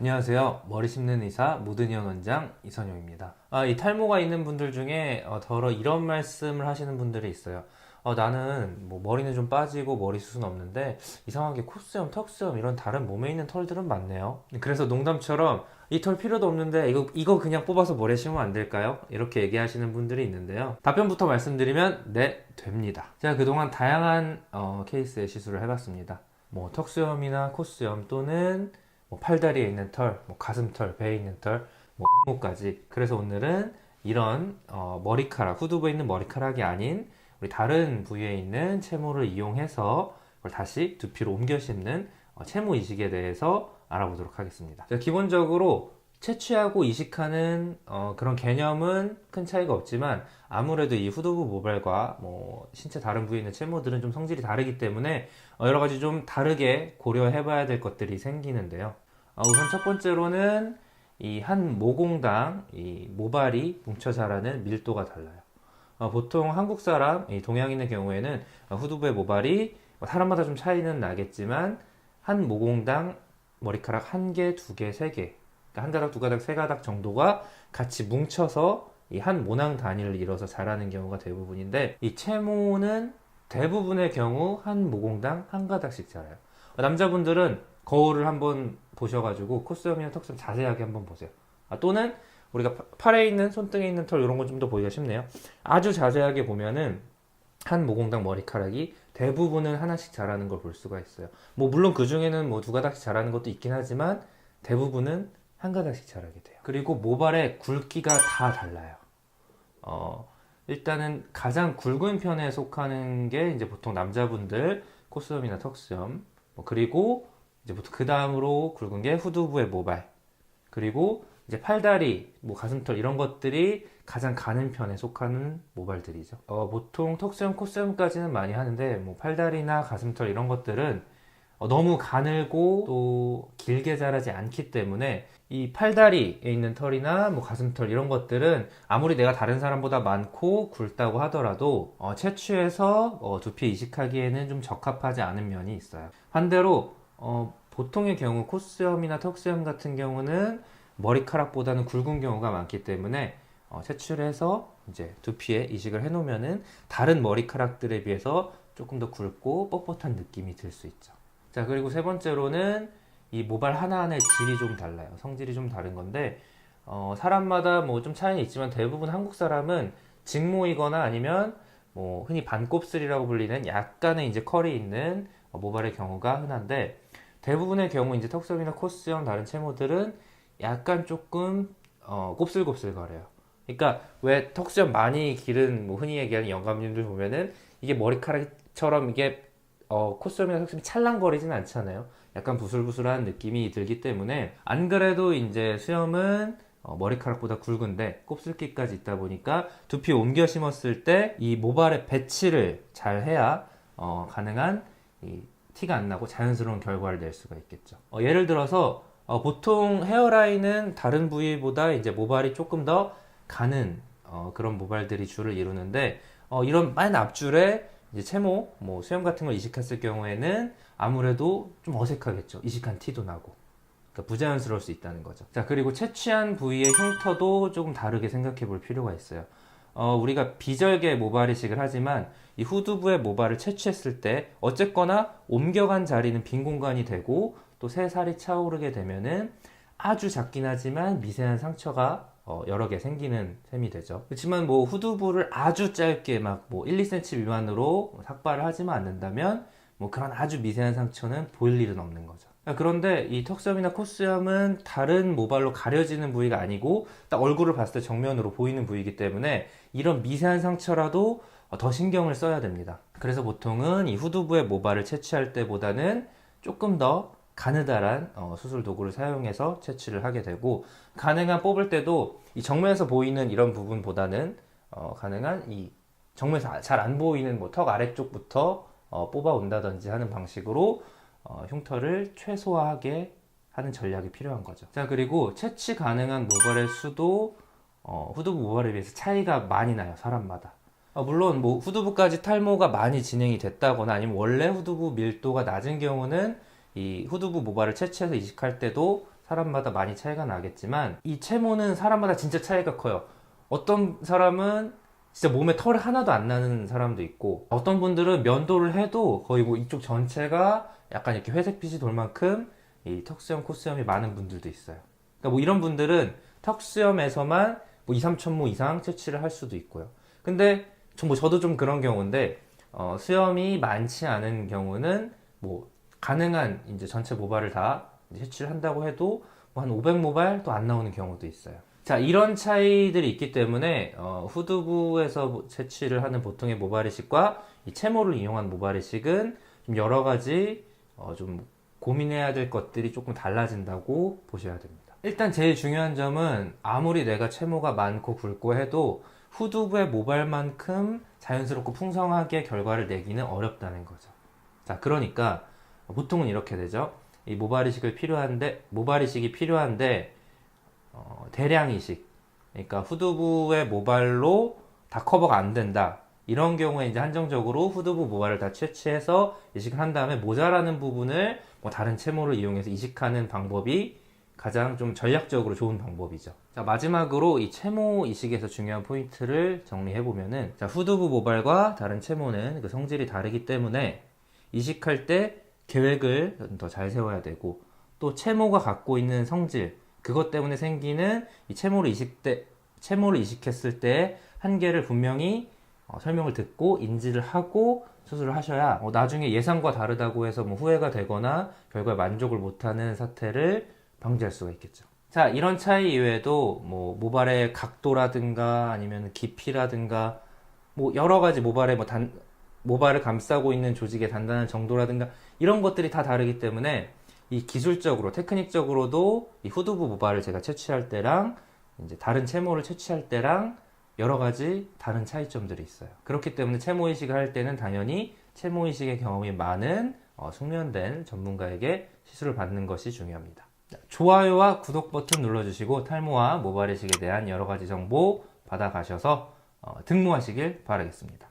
안녕하세요. 머리 심는 의사 무든현 원장 이선용입니다. 아, 이 탈모가 있는 분들 중에 어, 더러 이런 말씀을 하시는 분들이 있어요. 어, 나는 뭐 머리는 좀 빠지고 머리 숱은 없는데 이상하게 콧수염, 턱수염 이런 다른 몸에 있는 털들은 많네요. 그래서 농담처럼 이 털 필요도 없는데 이거 이거 그냥 뽑아서 머리에 심으면 안 될까요? 이렇게 얘기하시는 분들이 있는데요. 답변부터 말씀드리면 네 됩니다. 제가 그동안 다양한 어, 케이스의 시술을 해봤습니다. 뭐 턱수염이나 콧수염 또는 뭐 팔다리에 있는 털, 뭐 가슴털, 배에 있는 털, 뭐 목까지. 그래서 오늘은 이런 어, 머리카락, 후두부에 있는 머리카락이 아닌 우리 다른 부위에 있는 채모를 이용해서 그걸 다시 두피로 옮겨 심는 어, 채모 이식에 대해서 알아보도록 하겠습니다. 자, 기본적으로 채취하고 이식하는 어, 그런 개념은 큰 차이가 없지만 아무래도 이 후두부 모발과 뭐 신체 다른 부위에 있는 채모들은 좀 성질이 다르기 때문에 어, 여러 가지 좀 다르게 고려해봐야 될 것들이 생기는데요. 어, 우선 첫 번째로는 이 한 모공당 이 모발이 뭉쳐 자라는 밀도가 달라요. 어, 보통 한국 사람, 이 동양인의 경우에는 어, 후두부의 모발이 뭐 사람마다 좀 차이는 나겠지만 한 모공당 머리카락 한 개, 두 개, 세 개, 그러니까 한 가닥, 두 가닥, 세 가닥 정도가 같이 뭉쳐서 이 한 모낭 단위를 이뤄서 자라는 경우가 대부분인데 이 채모는 대부분의 경우 한 모공당 한 가닥씩 자라요. 어, 남자분들은 거울을 한번 보셔가지고 콧수염이나 턱수염 자세하게 한번 보세요. 아, 또는 우리가 파- 팔에 있는 손등에 있는 털 이런 건 좀 더 보기가 쉽네요. 아주 자세하게 보면은 한 모공당 머리카락이 대부분은 하나씩 자라는 걸 볼 수가 있어요. 뭐 물론 그 중에는 뭐 두 가닥씩 자라는 것도 있긴 하지만 대부분은 한 가닥씩 자라게 돼요. 그리고 모발의 굵기가 다 달라요. 어, 일단은 가장 굵은 편에 속하는 게 이제 보통 남자분들 콧수염이나 턱수염, 뭐 그리고 이제 보통 그 다음으로 굵은 게 후두부의 모발, 그리고 이제 팔다리, 뭐 가슴털 이런 것들이 가장 가는 편에 속하는 모발들이죠. 어, 보통 턱수염, 콧수염까지는 많이 하는데 뭐 팔다리나 가슴털 이런 것들은 어, 너무 가늘고 또 길게 자라지 않기 때문에 이 팔다리에 있는 털이나 뭐 가슴털 이런 것들은 아무리 내가 다른 사람보다 많고 굵다고 하더라도 어, 채취해서 어, 두피 이식하기에는 좀 적합하지 않은 면이 있어요. 반대로 어, 보통의 경우 콧수염이나 턱수염 같은 경우는 머리카락보다는 굵은 경우가 많기 때문에 어, 채취해서 이제 두피에 이식을 해놓으면은 다른 머리카락들에 비해서 조금 더 굵고 뻣뻣한 느낌이 들 수 있죠. 자, 그리고 세 번째로는 이 모발 하나하나의 질이 좀 달라요. 성질이 좀 다른 건데, 어, 사람마다 뭐 좀 차이는 있지만 대부분 한국 사람은 직모이거나 아니면 뭐 흔히 반곱슬이라고 불리는 약간의 이제 컬이 있는 어, 모발의 경우가 흔한데, 대부분의 경우 이제 턱수염이나 콧수염 다른 채모들은 약간 조금 어, 곱슬곱슬 거려요. 그러니까 왜 턱수염 많이 기른 뭐 흔히 얘기하는 영감님들 보면은 이게 머리카락처럼 이게 어, 콧수염이나 턱수염이 찰랑거리진 않잖아요. 약간 부슬부슬한 느낌이 들기 때문에 안 그래도 이제 수염은 어, 머리카락보다 굵은데 곱슬기까지 있다 보니까 두피 옮겨 심었을 때 이 모발의 배치를 잘 해야 어, 가능한 이 티가 안 나고 자연스러운 결과를 낼 수가 있겠죠. 어, 예를 들어서 어, 보통 헤어라인은 다른 부위보다 이제 모발이 조금 더 가는 어, 그런 모발들이 줄을 이루는데 어, 이런 맨 앞줄에 이제 채모, 뭐 수염 같은 걸 이식했을 경우에는 아무래도 좀 어색하겠죠. 이식한 티도 나고. 그러니까 부자연스러울 수 있다는 거죠. 자, 그리고 채취한 부위의 흉터도 조금 다르게 생각해 볼 필요가 있어요. 어, 우리가 비절개 모발 이식을 하지만 이 후두부의 모발을 채취했을 때 어쨌거나 옮겨간 자리는 빈 공간이 되고 또 새 살이 차오르게 되면은 아주 작긴 하지만 미세한 상처가 어, 여러 개 생기는 셈이 되죠. 그렇지만 뭐 후두부를 아주 짧게 막 뭐 1, 2cm 미만으로 삭발을 하지만 않는다면 뭐 그런 아주 미세한 상처는 보일 일은 없는 거죠. 아, 그런데 이 턱수염이나 콧수염은 다른 모발로 가려지는 부위가 아니고 딱 얼굴을 봤을 때 정면으로 보이는 부위이기 때문에 이런 미세한 상처라도 어, 더 신경을 써야 됩니다. 그래서 보통은 이 후두부의 모발을 채취할 때보다는 조금 더 가느다란 어, 수술 도구를 사용해서 채취를 하게 되고 가능한 뽑을 때도 이 정면에서 보이는 이런 부분보다는 어, 가능한 이 정면에서 잘 안 보이는 뭐 턱 아래쪽부터 어, 뽑아 온다든지 하는 방식으로 어, 흉터를 최소화하게 하는 전략이 필요한 거죠. 자 그리고 채취 가능한 모발의 수도 어, 후두부 모발에 비해서 차이가 많이 나요 사람마다. 어, 물론 뭐 후두부까지 탈모가 많이 진행이 됐다거나 아니면 원래 후두부 밀도가 낮은 경우는 이 후두부 모발을 채취해서 이식할 때도 사람마다 많이 차이가 나겠지만 이 채모는 사람마다 진짜 차이가 커요. 어떤 사람은 진짜 몸에 털이 하나도 안 나는 사람도 있고 어떤 분들은 면도를 해도 거의 뭐 이쪽 전체가 약간 이렇게 회색빛이 돌 만큼 이 턱수염, 코수염이 많은 분들도 있어요. 그러니까 뭐 이런 분들은 턱수염에서만 뭐 2, 3천 모 이상 채취를 할 수도 있고요. 근데 저, 뭐 저도 좀 그런 경우인데 어, 수염이 많지 않은 경우는 뭐 가능한 이제 전체 모발을 다 채취를 한다고 해도 뭐 한 500모발 또 안 나오는 경우도 있어요. 자, 이런 차이들이 있기 때문에 어, 후두부에서 채취를 하는 보통의 모발 이식과 이 채모를 이용한 모발 이식은 좀 여러 가지 어, 좀 고민해야 될 것들이 조금 달라진다고 보셔야 됩니다. 일단 제일 중요한 점은 아무리 내가 채모가 많고 굵고 해도 후두부의 모발만큼 자연스럽고 풍성하게 결과를 내기는 어렵다는 거죠. 자, 그러니까 보통은 이렇게 되죠. 이 모발 이식을 필요한데 모발 이식이 필요한데 어, 대량 이식. 그러니까 후두부의 모발로 다 커버가 안 된다. 이런 경우에 이제 한정적으로 후두부 모발을 다 채취해서 이식을 한 다음에 모자라는 부분을 뭐 다른 채모를 이용해서 이식하는 방법이 가장 좀 전략적으로 좋은 방법이죠. 자, 마지막으로 이 채모 이식에서 중요한 포인트를 정리해 보면은 자, 후두부 모발과 다른 채모는 그 성질이 다르기 때문에 이식할 때 계획을 더 잘 세워야 되고 또 채모가 갖고 있는 성질 그것 때문에 생기는 이 채모를 이식 때 채모를 이식했을 때 한계를 분명히 어, 설명을 듣고 인지를 하고 수술을 하셔야 어, 나중에 예상과 다르다고 해서 뭐 후회가 되거나 결과에 만족을 못하는 사태를 방지할 수가 있겠죠. 자 이런 차이 이외에도 뭐 모발의 각도라든가 아니면 깊이라든가 뭐 여러 가지 모발의 뭐 단, 모발을 감싸고 있는 조직의 단단한 정도라든가 이런 것들이 다 다르기 때문에 이 기술적으로 테크닉적으로도 이 후두부 모발을 제가 채취할 때랑 이제 다른 채모를 채취할 때랑 여러 가지 다른 차이점들이 있어요. 그렇기 때문에 채모 이식을 할 때는 당연히 채모 이식의 경험이 많은 어, 숙련된 전문가에게 시술을 받는 것이 중요합니다. 자, 좋아요와 구독 버튼 눌러주시고 탈모와 모발 이식에 대한 여러 가지 정보 받아가셔서 어, 등록하시길 바라겠습니다.